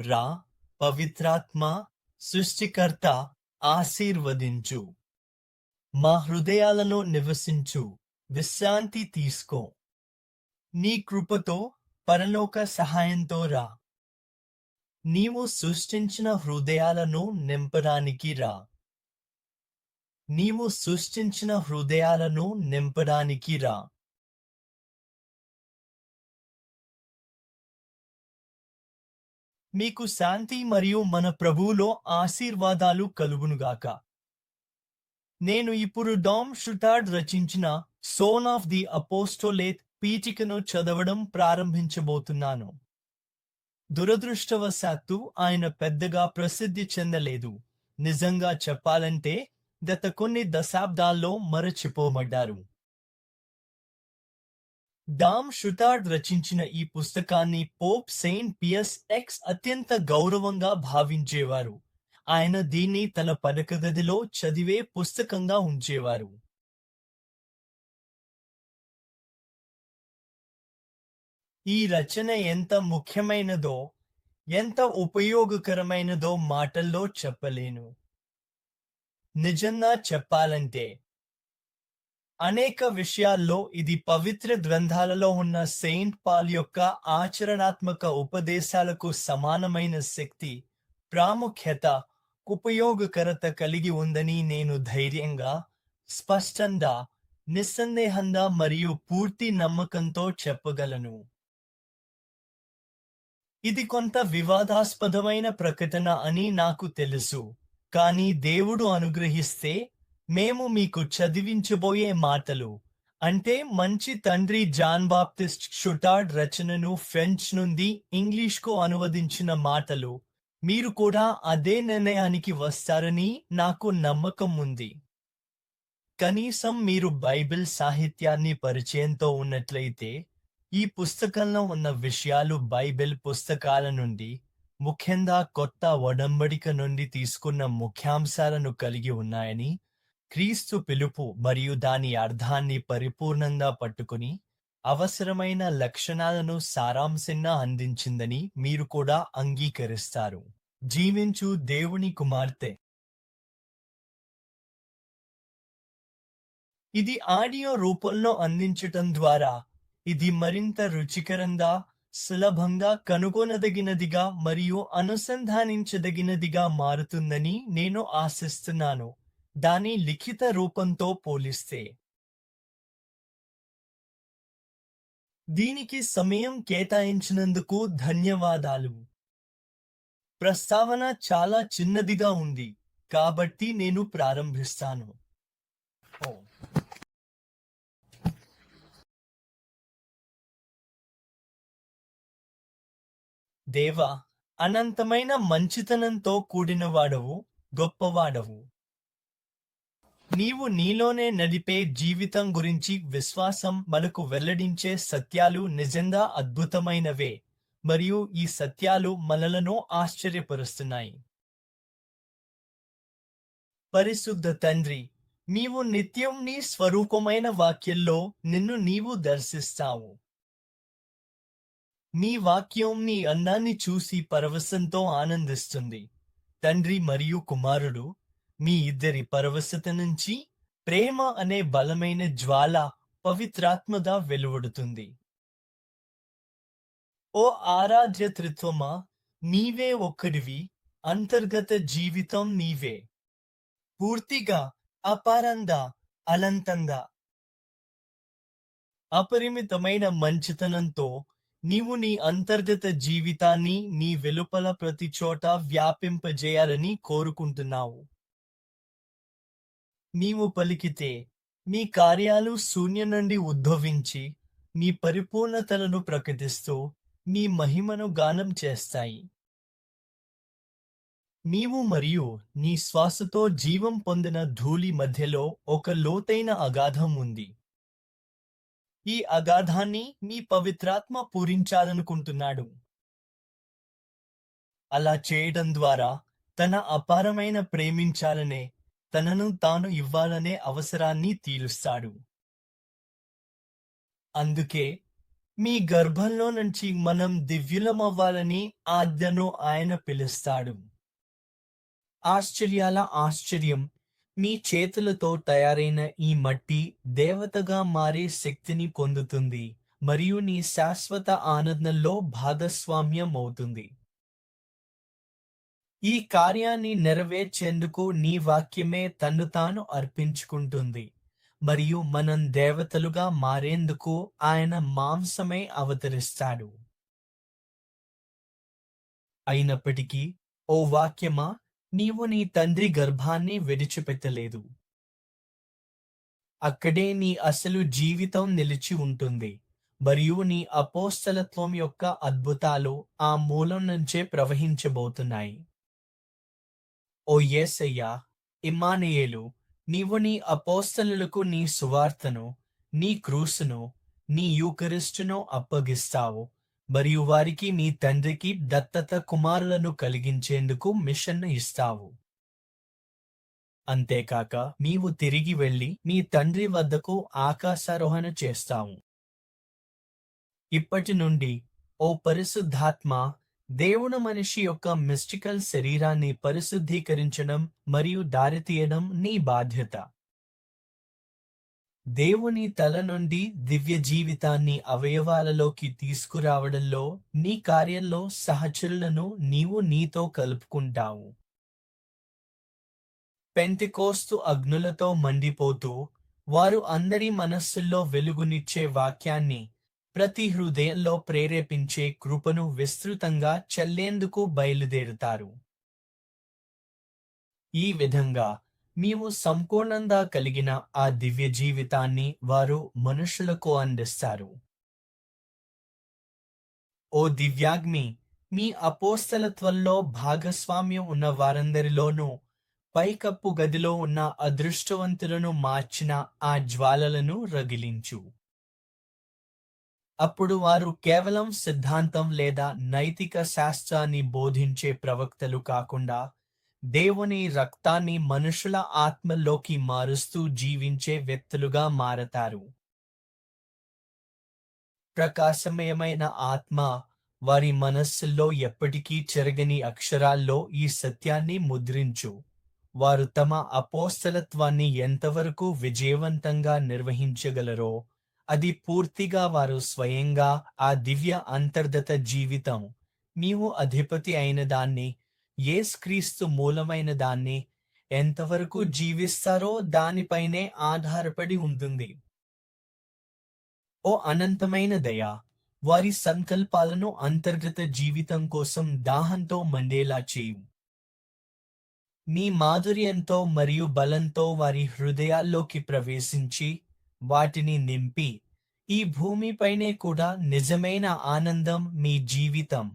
రా పవిత్రాత్మ సృష్టికర్త ఆశీర్వదించు. మా హృదయాలను నివసించు విశ్రాంతి తీసుకో. నీ కృపతో పరలోక సహాయంతో రా. నీవు సృష్టించిన హృదయాలను నింపడానికి రా. నీవు సృష్టించిన హృదయాలను నింపడానికి రా. మీకు శాంతి మరియు మన ప్రభువులో ఆశీర్వాదాలు కలుగునుగాక నేను ఇప్పుడు డామ్ షుటార్డ్ రచించిన సోన్ ఆఫ్ ది అపోస్టోలేత్ పీఠికను చదవడం ప్రారంభించబోతున్నాను. దురదృష్టవశాత్తు ఆయన పెద్దగా ప్రసిద్ధి చెందలేదు. నిజంగా చెప్పాలంటే గత కొన్ని దశాబ్దాల్లో మరచిపోబడ్డారు. డామ్ షుటార్డ్ రచించిన ఈ పుస్తకాన్ని పోప్ సెయింట్ పియస్ ఎక్స్ అత్యంత గౌరవంగా భావించేవారు. ఆయన దీన్ని తన పడక గదిలో చదివే పుస్తకంగా ఉంచేవారు. ఈ రచన ఎంత ముఖ్యమైనదో ఎంత ఉపయోగకరమైనదో మాటల్లో చెప్పలేను. నిజంగా చెప్పాలంటే అనేక విషయాల్లో ఇది పవిత్ర గ్రంథాలలో ఉన్న సెయింట్ పాల్ యొక్క ఆచరణాత్మక ఉపదేశాలకు సమానమైన శక్తి ప్రాముఖ్యత ఉపయోగకరత కలిగి ఉందని నేను ధైర్యంగా స్పష్టంగా నిస్సందేహంగా మరియు పూర్తి నమ్మకంతో చెప్పగలను. ఇది కొంత వివాదాస్పదమైన ప్రకటన అని నాకు తెలుసు కానీ దేవుడు అనుగ్రహిస్తే మేము మీకు చదివించబోయే మాటలు. అంటే మంచి తండ్రి జాన్ బాప్టిస్ట్ షుటార్డ్ రచనను ఫ్రెంచ్ నుండి ఇంగ్లీష్కు అనువదించిన మాటలు. మీరు కూడా అదే నిర్ణయానికి వస్తారని నాకు నమ్మకం ఉంది. కనీసం మీరు బైబిల్ సాహిత్యాన్ని పరిచయంతో ఉన్నట్లయితే ఈ పుస్తకంలో ఉన్న విషయాలు బైబిల్ పుస్తకాల నుండి ముఖ్యంగా కొత్త ఒడంబడిక నుండి తీసుకున్న ముఖ్యాంశాలను కలిగి ఉన్నాయని క్రీస్తు పిలుపు మరియు దాని అర్థాన్ని పరిపూర్ణంగా పట్టుకుని అవసరమైన లక్షణాలను సారాంశంగా అందించిందని మీరు కూడా అంగీకరిస్తారు. జీవించు దేవుని కుమార్తె. ఇది ఆడియో రూపంలో అందించటం ద్వారా ఇది మరింత రుచికరంగా సులభంగా కనుగొనదగినదిగా మరియు అనుసంధానించదగినదిగా మారుతుందని నేను ఆశిస్తున్నాను. దాని లిఖిత రూపంతో పోలిస్తే. దీనికి సమయం కేటాయించినందుకు ధన్యవాదాలు. ప్రస్తావన చాలా చిన్నదిగా ఉంది కాబట్టి నేను ప్రారంభిస్తాను. ఓ. దేవా అనంతమైన మంచితనంతో కూడినవాడవు గొప్పవాడవు. నీవు నీలోనే నడిపే జీవితం గురించి విశ్వాసం మనకు వెల్లడించే సత్యాలు నిజంగా అద్భుతమైనవే. మరియు ఈ సత్యాలు మనలను ఆశ్చర్యపరుస్తున్నాయి. పరిశుద్ధ తండ్రి నీవు నిత్యం నీ స్వరూపమైన వాక్యంలో నిన్ను నీవు దర్శిస్తావు. నీ వాక్యం నీ అందాన్ని చూసి పరవశంతో ఆనందిస్తుంది. తండ్రి మరియు కుమారుడు మీ ఇద్దరి పరవశత నుంచి ప్రేమ అనే బలమైన జ్వాల పవిత్రాత్మగా వెలువడుతుంది. ఓ ఆరాధ్య త్రిత్వమా నీవే ఒక్కడివి అంతర్గత జీవితం నీవే. పూర్తిగా అపారంగా అలంతంగా అపరిమితమైన మంచితనంతో నీవు నీ అంతర్గత జీవితాన్ని నీ వెలుపల ప్రతి చోట వ్యాపింపజేయాలని కోరుకుంటున్నావు. నీవు పలికితే మీ కార్యాలు శూన్యం నుండి ఉద్భవించి మీ పరిపూర్ణతలను ప్రకటిస్తూ మీ మహిమను గానం చేస్తాయి. నీవు మరియు నీ శ్వాసతో జీవం పొందిన ధూళి మధ్యలో ఒక లోతైన అగాధం ఉంది. ఈ అగాధాన్ని మీ పవిత్రాత్మ పూరించాలనుకుంటున్నాడు. అలా చేయడం ద్వారా తన అపారమైన ప్రేమించాలనే తనను తాను ఇవ్వాలనే అవసరాన్ని తీరుస్తాడు. అందుకే మీ గర్భంలో నుంచి మనం దివ్యులమవ్వాలని ఆజ్ఞను ఆయన పిలుస్తాడు. ఆశ్చర్యాల ఆశ్చర్యం మీ చేతులతో తయారైన ఈ మట్టి దేవతగా మారే శక్తిని పొందుతుంది మరియు నీ శాశ్వత ఆనందంలో భాగస్వామ్యం అవుతుంది ఈ కార్యాన్ని నెరవేర్చేందుకు నీ వాక్యమే తన్ను తాను అర్పించుకుంటుంది. మరియు మనం దేవతలుగా మారేందుకు ఆయన మాంసమే అవతరిస్తాడు. అయినప్పటికీ ఓ వాక్యమా నీవు నీ తండ్రి గర్భాన్ని విడిచిపెట్టలేదు. అక్కడే నీ అసలు జీవితం నిలిచి ఉంటుంది. మరియు నీ అపోస్తలత్వం యొక్క అద్భుతాలు ఆ మూలం నుంచే ప్రవహించబోతున్నాయి. ఓ యేసయ్యా ఇమ్మానియేలు నీవు నీ అపోస్తలకు నీ సువార్తను నీ క్రూసును నీ యూకరిస్టును అప్పగిస్తావు. మరియు వారికి మీ తండ్రికి దత్తత కుమారులను కలిగించేందుకు మిషన్ను ఇస్తావు. అంతేకాక నీవు తిరిగి వెళ్ళి మీ తండ్రి వద్దకు ఆకాశారోహణ చేస్తావు. ఇప్పటి నుండి ఓ పరిశుద్ధాత్మ దేవుని మనిషి యొక్క మిస్టికల్ శరీరాన్ని పరిశుద్ధీకరించడం మరియు దారితీయడం నీ బాధ్యత. దేవుని తల నుండి దివ్య జీవితాన్ని అవయవాలలోకి తీసుకురావడంలో నీ కార్యంలో సహచరులను నీవు నీతో కలుపుకుంటావు. పెంతికోస్తు అగ్నులతో మండిపోతూ వారు అందరి మనస్సుల్లో వెలుగునిచ్చే వాక్యాన్ని ప్రతి హృదయంలో ప్రేరేపించే కృపను విస్తృతంగా చెల్లేందుకు బయలుదేరుతారు. ఈ విధంగా మేము సంపూర్ణంగా కలిగిన ఆ దివ్య జీవితాన్ని వారు మనుషులకు అందిస్తారు. ఓ దివ్యాగ్ని మీ అపోస్తలత్వంలో భాగస్వామ్యం ఉన్న వారందరిలోనూ పైకప్పు గదిలో ఉన్న అదృష్టవంతులను మార్చిన ఆ జ్వాలలను రగిలించు. అప్పుడు వారు కేవలం సిద్ధాంతం లేదా నైతిక శాస్త్రాన్ని బోధించే ప్రవక్తలు కాకుండా దేవుని రక్తాన్ని మనుషుల ఆత్మలోకి మారుస్తూ జీవించే వ్యక్తులుగా మారతారు. ప్రకాశమయమైన ఆత్మ వారి మనస్సుల్లో ఎప్పటికీ చెరగని అక్షరాల్లో ఈ సత్యాన్ని ముద్రించు. వారు తమ అపోస్తలత్వాన్ని ఎంతవరకు విజయవంతంగా నిర్వహించగలరో అది పూర్తిగా వారు స్వయంగా ఆ దివ్య అంతర్గత జీవితం. నీవు అధిపతి అయిన దాన్ని ఏస్క్రీస్తు మూలమైన దాన్ని ఎంతవరకు జీవిస్తారో దానిపైనే ఆధారపడి ఉంటుంది. ఓ అనంతమైన దయ వారి సంకల్పాలను అంతర్గత జీవితం కోసం దాహంతో మండేలా చేయు. నీ మాధుర్యంతో మరియు బలంతో వారి హృదయాల్లోకి ప్రవేశించి వాటిని నింపి ఈ భూమిపైనే కూడా నిజమైన ఆనందం మీ జీవితం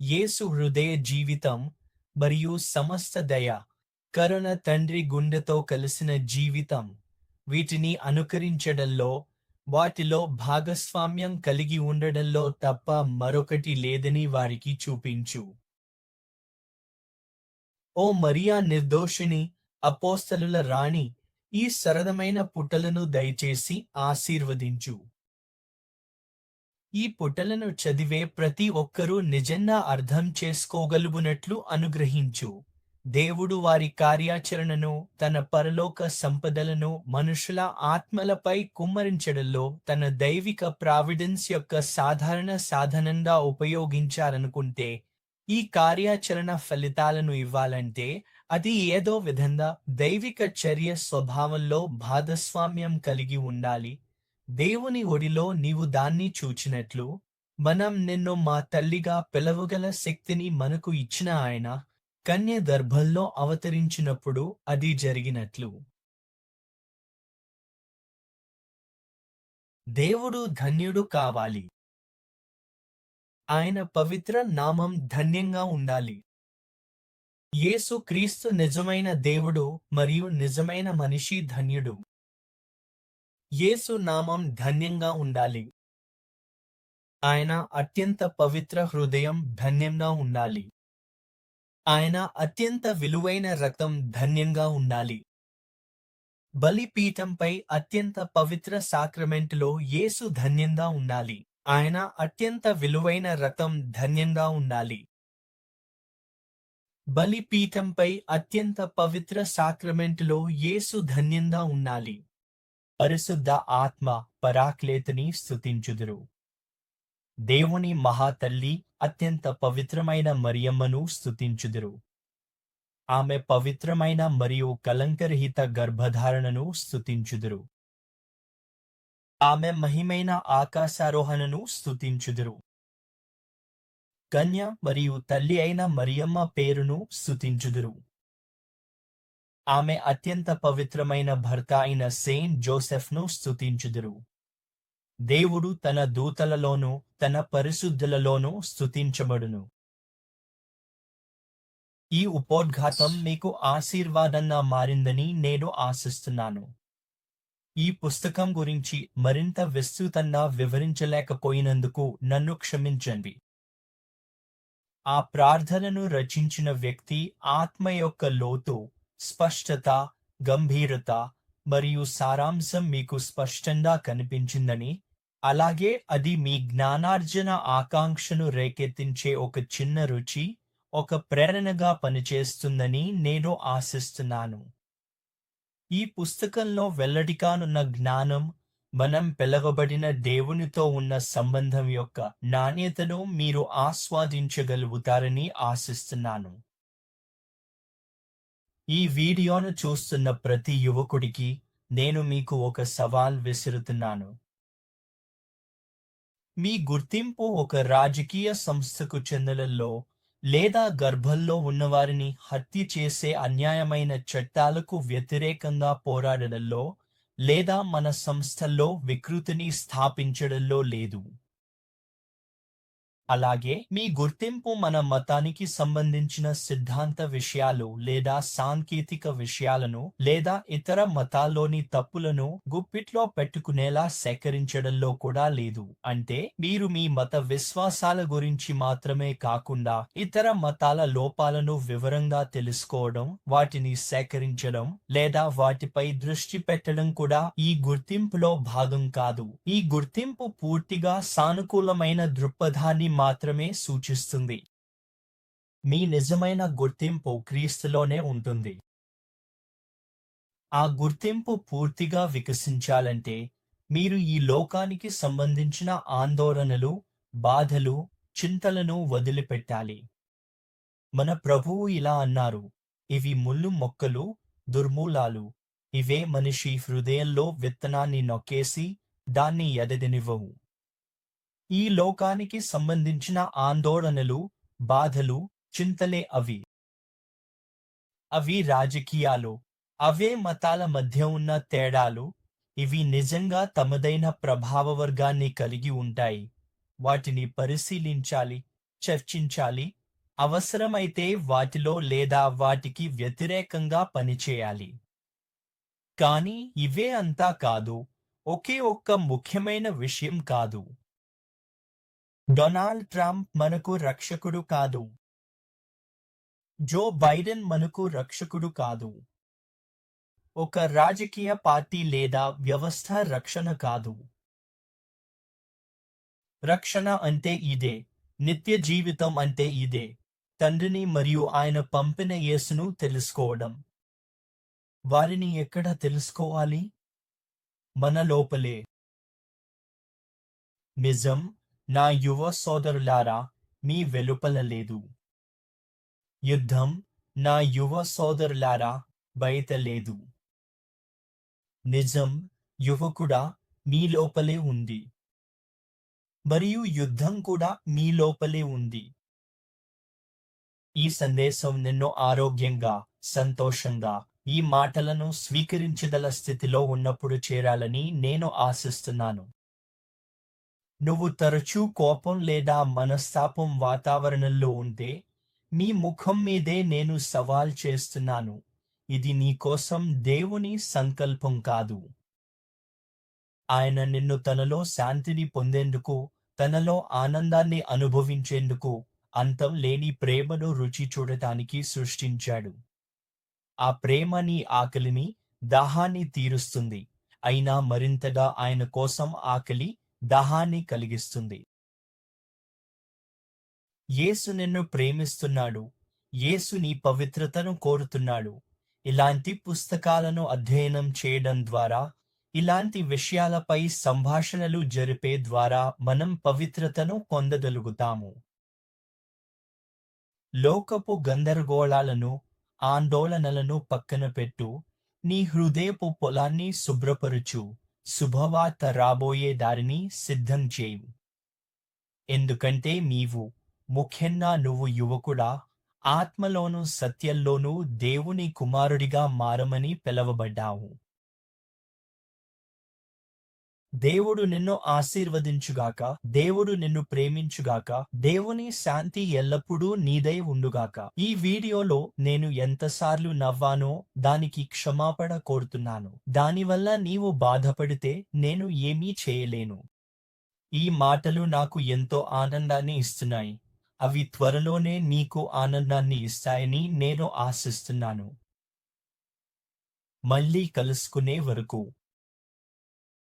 యేసు హృదయ జీవితం మరియు సమస్త దయ కరుణ తండ్రి గుండెతో కలిసిన జీవితం. వీటిని అనుకరించడంలో వాటిలో భాగస్వామ్యం కలిగి ఉండడంలో తప్ప మరొకటి లేదని వారికి చూపించు. ఓ మరియా నిర్దోషిని అపోస్తలుల రాణి ఈ సరదమైన పుటలను దయచేసి ఆశీర్వదించు. ఈ పుటలను చదివే ప్రతి ఒక్కరూ నిజంగా అర్థం చేసుకోగలుగునట్లు అనుగ్రహించు. దేవుడు వారి కార్యాచరణను తన పరలోక సంపదలను మనుషుల ఆత్మలపై కుమ్మరించడంలో తన దైవిక ప్రావిడెన్స్ యొక్క సాధారణ సాధనంగా ఉపయోగించాలనుకుంటే ఈ కార్యాచరణ ఫలితాలను ఇవ్వాలంటే అది ఏదో విధంగా దైవిక చర్య స్వభావంలో భాగస్వామ్యం కలిగి ఉండాలి. దేవుని ఒడిలో నీవు దాన్ని చూచినట్లు మనం నిన్ను మా తల్లిగా పిలవగల శక్తిని మనకు ఇచ్చిన ఆయన కన్య గర్భంలో అవతరించినప్పుడు అది జరిగినట్లు. దేవుడు ధన్యుడు కావాలి. ఆయన పవిత్ర నామం ధన్యంగా ఉండాలి. యేసు క్రీస్తు నిజమైన దేవుడు మరియు నిజమైన మనిషి ధన్యుడు. యేసు నామం ధన్యంగా ఉండాలి. ఆయన అత్యంత పవిత్ర హృదయం ధన్యంగా ఉండాలి. ఆయన అత్యంత విలువైన రక్తం ధన్యంగా ఉండాలి. బలిపీఠంపై అత్యంత పవిత్ర సాక్రమెంట్లో యేసు ధన్యంగా ఉండాలి. ఆయన అత్యంత విలువైన రథం ధన్యంగా ఉండాలి. బలిపీఠంపై అత్యంత పవిత్ర సాక్రమెంటులో యేసు ధన్యంగా ఉండాలి. పరిశుద్ధ ఆత్మ పరాక్లేతని స్థుతించుదురు దేవుని మహాతల్లి అత్యంత పవిత్రమైన మరియమ్మను స్తుతించుదురు. ఆమె పవిత్రమైన మరియు కలంకరహిత గర్భధారణను స్తుతించుదురు. ఆమె మహిమైన ఆకాశారోహణను స్తుతించుదురు. కన్య మరియు తల్లి అయిన మరియమ్మ పేరును స్తుతించుదురు. ఆమె అత్యంత పవిత్రమైన భర్త అయిన సెయింట్ జోసెఫ్ను స్థుతించుదురు దేవుడు తన దూతలలోనూ తన పరిశుద్ధులలోనూ స్థుతించబడును ఈ ఉపోద్ఘాతం మీకు ఆశీర్వాదంగా మారిందని నేను ఆశిస్తున్నాను. ఈ పుస్తకం గురించి మరింత విస్తృతంగా వివరించలేకపోయినందుకు నన్ను క్షమించండి. ఆ ప్రార్థనను రచించిన వ్యక్తి ఆత్మ యొక్క లోతు స్పష్టత గంభీరత మరియు సారాంశం మీకు స్పష్టంగా కనిపించిందని అలాగే అది మీ జ్ఞానార్జన ఆకాంక్షను రేకెత్తించే ఒక చిన్న రుచి ఒక ప్రేరణగా పనిచేస్తుందని నేను ఆశిస్తున్నాను. ఈ పుస్తకంలో వెల్లడికానున్న జ్ఞానం మనం పిలవబడిన దేవునితో ఉన్న సంబంధం యొక్క నాణ్యతను మీరు ఆస్వాదించగలుగుతారని ఆశిస్తున్నాను. ఈ వీడియోను చూస్తున్న ప్రతి యువకుడికి నేను మీకు ఒక సవాల్ విసురుతున్నాను. మీ గుర్తింపు ఒక రాజకీయ సంస్థకు చెందలలో లేదా గర్భంలో ఉన్నవారిని హత్య చేసే అన్యాయమైన చట్టాలకు వ్యతిరేకంగా పోరాడడంలో లేదా మన సంస్థల్లో వికృతిని స్థాపించడంలో లేదు. అలాగే మీ గుర్తింపు మన మతానికి సంబంధించిన సిద్ధాంత విషయాలు లేదా సాంకేతిక విషయాలను లేదా ఇతర మతాల్లోని తప్పులను గుప్పిట్లో పెట్టుకునేలా సేకరించడంలో కూడా లేదు. అంటే మీరు మీ మత విశ్వాసాల గురించి మాత్రమే కాకుండా ఇతర మతాల లోపాలను వివరంగా తెలుసుకోవడం వాటిని సేకరించడం లేదా వాటిపై దృష్టి పెట్టడం కూడా ఈ గుర్తింపులో భాగం కాదు. ఈ గుర్తింపు పూర్తిగా సానుకూలమైన దృక్పథాన్ని మాత్రమే సూచిస్తుంది. మీ నిజమైన గుర్తింపు క్రీస్తులోనే ఉంటుంది. ఆ గుర్తింపు పూర్తిగా వికసించాలంటే మీరు ఈ లోకానికి సంబంధించిన ఆందోళనలు బాధలు చింతలను వదిలిపెట్టాలి. మన ప్రభువు ఇలా అన్నారు ఇవి ముళ్ళు మొక్కలు దుర్మూలాలు. ఇవే మనిషి హృదయంలో విత్తనాన్ని నొక్కేసి దాన్ని ఎదగనివ్వవు. ఈ లోకానికి సంబంధించిన ఆందోళనలు బాధలు చింతలే అవి. అవి రాజకీయాలు. అవే మతాల మధ్య ఉన్న తేడాలు. ఇవి నిజంగా తమదైన ప్రభావ వర్గాన్ని కలిగి ఉంటాయి. వాటిని పరిశీలించాలి చర్చించాలి. అవసరమైతే వాటిలో లేదా వాటికి వ్యతిరేకంగా పనిచేయాలి. కానీ ఇవే అంతా కాదు. ఒకే ఒక్క ముఖ్యమైన విషయం కాదు. డొనాల్డ్ ట్రంప్ మనకు రక్షకుడు కాదు. జో బైడెన్ మనకు రక్షకుడు కాదు. ఒక రాజకీయ పార్టీ లేదా వ్యవస్థ రక్షణ కాదు. రక్షణ అంటే ఇదే. నిత్య జీవితం అంటే ఇదే. తండ్రిని మరియు ఆయన పంపిన యేసును తెలుసుకోవడం. వారిని ఎక్కడ తెలుసుకోవాలి? మన లోపలే. నిజం? నా యువ సోదరులారా మీ వెలుపల లేదు. యుద్ధం నా యువ సోదరులారా బయట లేదు. నిజం యువకుడా మీ లోపలే ఉంది. మరియు యుద్ధం కూడా మీ లోపలే ఉంది. ఈ సందేశం నిన్ను ఆరోగ్యంగా సంతోషంగా ఈ మాటలను స్వీకరించగల స్థితిలో ఉన్నప్పుడు చేరాలని నేను ఆశిస్తున్నాను. నువ్వు తరచూ కోపం లేదా మనస్తాపం వాతావరణంలో ఉంటే మీ ముఖం మీదే నేను సవాల్ చేస్తున్నాను. ఇది నీ కోసం దేవుని సంకల్పం కాదు. ఆయన నిన్ను తనలో శాంతిని పొందేందుకు తనలో ఆనందాన్ని అనుభవించేందుకు అంతం లేని ప్రేమను రుచి చూడటానికి సృష్టించాడు. ఆ ప్రేమ నీ ఆకలిని దాహాన్ని తీరుస్తుంది. అయినా మరింతగా ఆయన కోసం ఆకలి దాహాన్ని కలిగిస్తుంది. యేసు నిన్ను ప్రేమిస్తున్నాడు. యేసు నీ పవిత్రతను కోరుతున్నాడు. ఇలాంటి పుస్తకాలను అధ్యయనం చేయడం ద్వారా ఇలాంటి విషయాలపై సంభాషణలు జరిపే ద్వారా మనం పవిత్రతను పొందగలుగుతాము. లోకపు గందరగోళాలను ఆందోళనలను పక్కన పెట్టు నీ హృదయపు పొలాన్ని శుభ్రపరుచు. శుభవార్త రాబోయే దారిని సిద్ధం చేయు. ఎందుకంటే నీవు ముఖ్యంగా నువ్వు యువకుడా ఆత్మలోనూ సత్యంలోనూ దేవుని కుమారుడిగా మారమని పిలవబడ్డావు. దేవుడు నిన్ను ఆశీర్వదించుగాక దేవుడు నిన్ను ప్రేమించుగాక దేవుని శాంతి ఎల్లప్పుడూ నీదై ఉండుగాక. ఈ వీడియోలో నేను ఎంతసార్లు నవ్వానో దానికి క్షమాపణ కోరుతున్నాను. దానివల్ల నీవు బాధపడితే నేను ఏమీ చేయలేను. ఈ మాటలు నాకు ఎంతో ఆనందాన్ని ఇస్తున్నాయి. అవి త్వరలోనే నీకు ఆనందాన్ని ఇస్తాయని నేను ఆశిస్తున్నాను. మళ్ళీ కలుసుకునే వరకు